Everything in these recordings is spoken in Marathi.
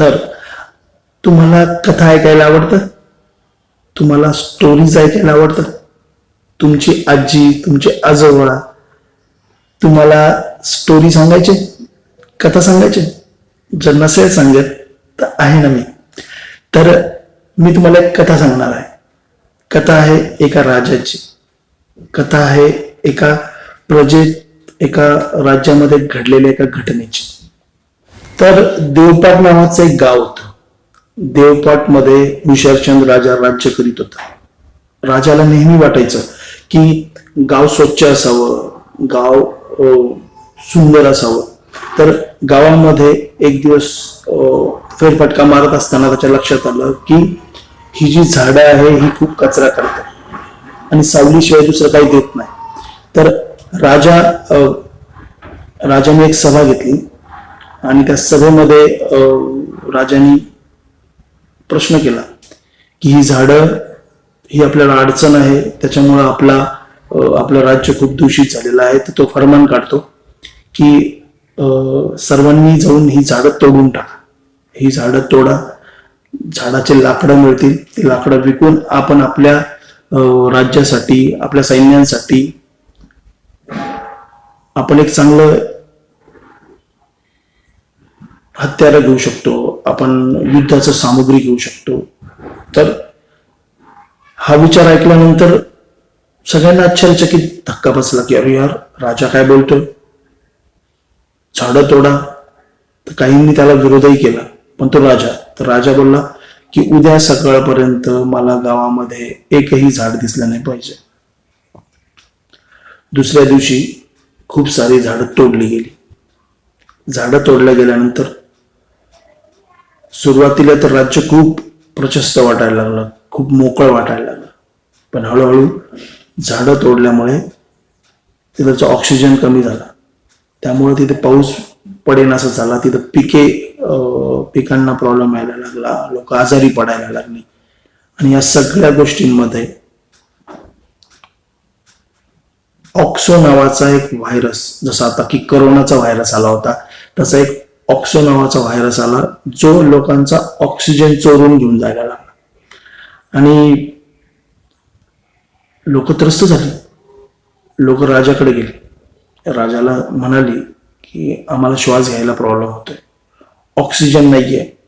तर तुम्हाला कथा ऐकायला आवडतं? तुम्हाला स्टोरीज ऐकायला आवडतं? तुमची आजी तुमचे आजोबा तुम्हाला स्टोरी सांगायचे? कथा सांगायचे? जर नसेल सांगत तर आहे ना मी. तर मी तुम्हाला एक कथा सांगणार आहे. कथा आहे एका राजाची. कथा आहे एका प्रजेत एका राज्यामध्ये घडलेल्या एका घटनेची. तर देवपाट नावाचं एक गाव होतं. देवपाटमध्ये विशारचंद राजा राज्य करीत होता. राजाला नेहमी वाटायचं की गाव स्वच्छ असावं गाव सुंदर असावं. तर गावामध्ये एक दिवस फेरफटका मारत असताना त्याच्या लक्षात आलं की ही जी झाडं आहे ही खूप कचरा करतात. आणि सावलीशिवाय दुसरं काही देत नाही. तर राजा राजाने एक सभा घेतली. आणि त्या सभेमध्ये राजांनी प्रश्न केला की ही झाडं ही आपल्याला अडचण आहे त्याच्यामुळं आपला आपलं राज्य खूप दूषित झालेलं आहे तर तो फरमान काढतो की अं, सर्वांनी जाऊन ही झाडं तोडून टाका. ही झाडं तोडा. झाडाचे लाकडं मिळतील ती लाकडं विकून आपण आपल्या राज्यासाठी आपल्या सैन्यांसाठी आपण एक चांगलं हत्यारं घेऊ शकतो आपण युद्धाचं सामुग्री घेऊ शकतो. तर हा विचार ऐकल्यानंतर सगळ्यांना आश्चर्यचकित धक्का बसला की अरे यार राजा काय बोलतोय? झाडं तोडा. तर काहींनी त्याला विरोधही केला पण तो राजा तर राजा बोलला की उद्या सकाळपर्यंत मला गावामध्ये एकही झाड दिसलं नाही पाहिजे. दुसऱ्या दिवशी खूप सारी झाडं तोडली गेली. झाडं तोडल्या गेल्यानंतर सुरुवातीला तर राज्य खूप प्रशस्त वाटायला लागलं खूप मोकळं वाटायला लागलं. पण हळूहळू झाडं तोडल्यामुळे तिथं ऑक्सिजन कमी झाला. त्यामुळे तिथे पाऊस पडेन असं झाला तिथं पिके पिकांना प्रॉब्लेम यायला लागला लोक आजारी पडायला लागली. आणि या सगळ्या गोष्टींमध्ये ऑक्सो नावाचा एक व्हायरस जसा आता की करोनाचा व्हायरस आला होता तसा एक ऑक्सो नावाचा व्हायरस आला जो लोकांचा ऑक्सिजन चोरून घेऊन जायला लागला. आणि लोक त्रस्त झाली. लोक राजाकडे गेले. राजाला म्हणाली की आम्हाला श्वास घ्यायला प्रॉब्लेम होतोय. ऑक्सिजन नाही आहे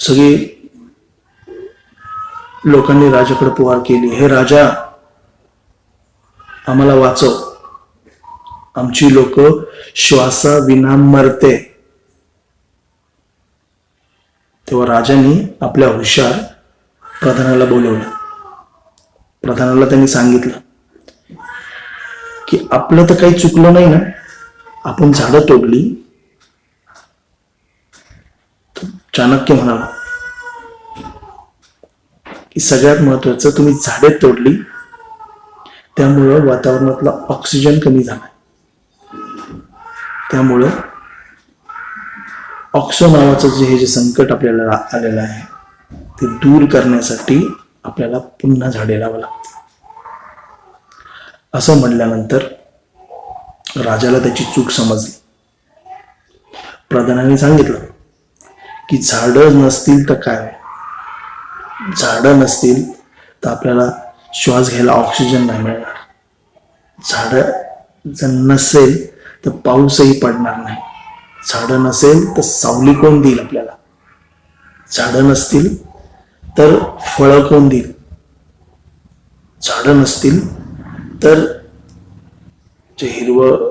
सगळी लोकांनी राजाकडे पुहार केली. हे राजा आम्हाला वाचव. आमची लोक श्वासाविना मरते. तेव्हा राजांनी आपल्या हुशार प्रधानाला बोलवलं. प्रधानाला त्यांनी सांगितलं की आपलं तर काही चुकलं नाही ना? आपण झाडं तोडली. चाणक्य म्हणाला की सगळ्यात महत्वाचं तुम्ही झाडे तोडली त्यामुळं वातावरणातला ऑक्सिजन कमी झाला त्यामुळं ऑक्सो नावाचं जे हे जे संकट आपल्याला आलेलं आहे ते दूर करण्यासाठी आपल्याला पुन्हा झाडे लावा लागतं असं म्हणल्यानंतर राजाला त्याची चूक समजली. प्रधानाने सांगितलं की झाडं नसतील तर काय? झाडं नसतील तर आपल्याला श्वास घ्यायला ऑक्सिजन नाही मिळणार. झाडं जर नसेल तर पाऊसही पडणार नाही. झाडं नसेल तर सावली कोण देईल आपल्याला? झाडं नसतील तर फळं कोण देईल? झाडं नसतील तर जे हिरवं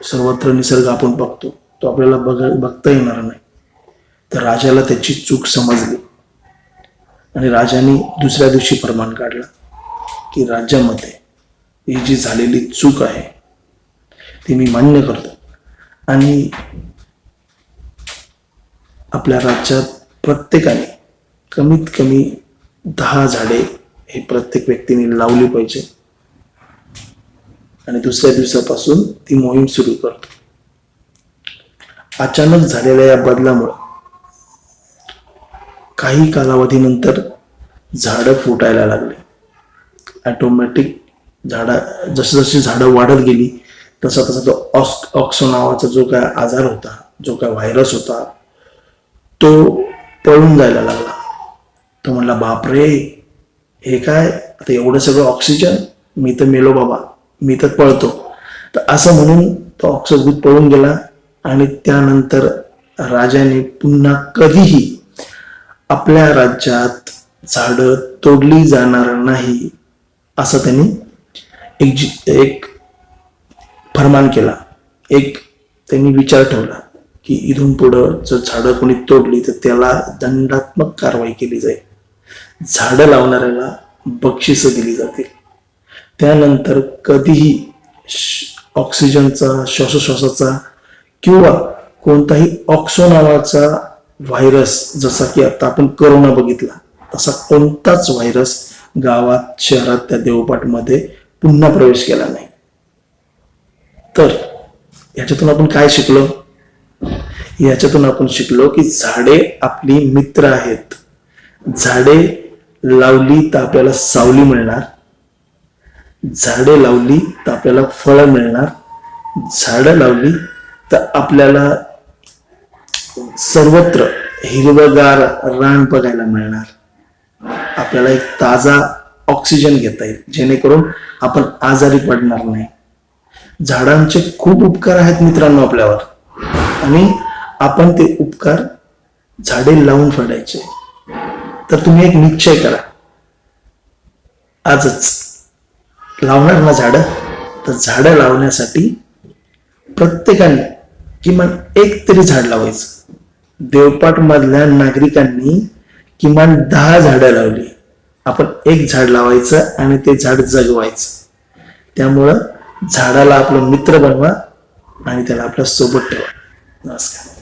सर्वत्र निसर्ग आपण बघतो तो आपल्याला बघ बघता येणार नाही. तर राजाला त्याची चूक समजली. आणि राजाने दुसऱ्या दिवशी प्रमाण काढला की राज्यामध्ये ही जी झालेली चूक आहे ती मी मान्य करतो. आणि आपल्या राज्यात प्रत्येकाने कमीत कमी दहा झाडे हे प्रत्येक व्यक्तीने लावली पाहिजे. आणि दुसऱ्या दिवसापासून ती मोहीम सुरू करतो. अचानक झालेल्या या बदलामुळे काही कालावधीनंतर झाडं फुटायला लागली. ऑटोमॅटिक झाडा जसजशी झाडं वाढत गेली तसा तसा तो ऑक्स ऑक्सो नावाचा जो काय आजार होता जो काय व्हायरस होता तो पळून जायला लागला. तो म्हणला बापरे! हे काय? आता एवढं सगळं ऑक्सिजन मी तर मेलो बाबा. मी तर पळतो. तर असं म्हणून तो ऑक्सिजन पळून गेला आणि त्यानंतर राजाने पुन्हा कधीही आपल्या राज्यात झाडं तोडली जाणार नाही असं त्यांनी एक जी- एक फरमान केला. एक त्यांनी विचार ठेवला की इथून पुढं जर झाडं कोणी तोडली तर त्याला दंडात्मक कारवाई केली जाईल. झाडं लावणाऱ्याला बक्षिसं दिली जातील. त्यानंतर कधीही श- ऑक्सिजनचा श्वासोश्वासाचा किंवा कोणताही ऑक्सो नावाचा व्हायरस जसा की आता आपण करोना बघितला तसा कोणताच व्हायरस गावात शहरात त्या देवपाटमध्ये पुन्हा प्रवेश केला नाही. तर याच्यातून आपण काय शिकलो? याच्यातून आपण शिकलो की झाडे आपली मित्र आहेत. झाडे लावली तर आपल्याला सावली मिळणार. झाडे लावली तर आपल्याला फळं मिळणार. झाडं लावली तर आपल्याला सर्वत्र हिरवगार रान बघायला मिळणार. आपल्याला एक ताजा ऑक्सिजन घेता येईल. जेणेकरून आपण आजारी पडणार नाही. झाडांचे खूप उपकार आहेत मित्रांनो आपल्यावर. आणि आपण ते उपकार झाडे लावून पडायचे तर तुम्ही एक निश्चय करा. आजच लावणार ना झाडं? तर झाडं लावण्यासाठी प्रत्येकाने किमान एक तरी झाड लावायचं. देवपाट मधल्या नागरिकांनी किमान दहा झाडं लावली. आपण एक झाड लावायचं आणि ते झाड जगवायचं. त्यामुळं झाडाला आपलं मित्र बनवा आणि त्याला आपल्यासोबत ठेवा. नमस्कार.